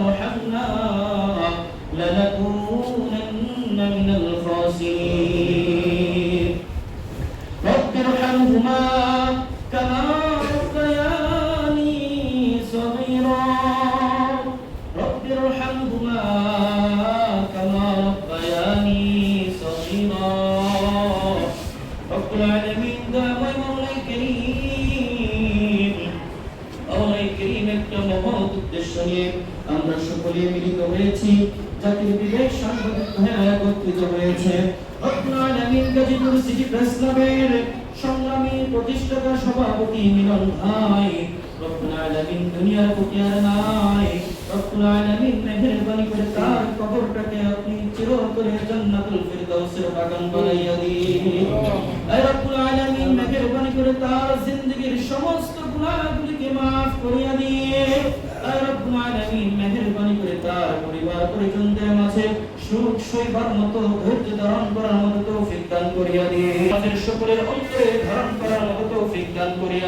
ترحمنا لنكونن من الخاسرين. رب ارحمهما كما ربياني صغيرا. رب ارحمهما كما ربياني صغيرا. رب العالمين دام مولاي كريم মহৎ উদ্দেশ্য নিয়ে আমরা সকলে মিলিত হয়েছি। জাতির বিবেক সাংবাদিক হয়ে হয়েছে। করে তার কবরটাকে আপনি জান্নাতুল রব্বুল আলামিন মেহেরবানি করে তার জিন্দেগীর সমস্ত গুনাহগুলিকে maaf আলামিন মেহেরবানি করে তার পরিবার পরিজনদের মাঝে সুখ সইবার মতো ধৈর্য ধারণ করার মতো তৌফিক দান করিয়া দিয়ে আমাদের সকলের অন্তরে ধারণ করার মতো তৌফিক দান করিয়া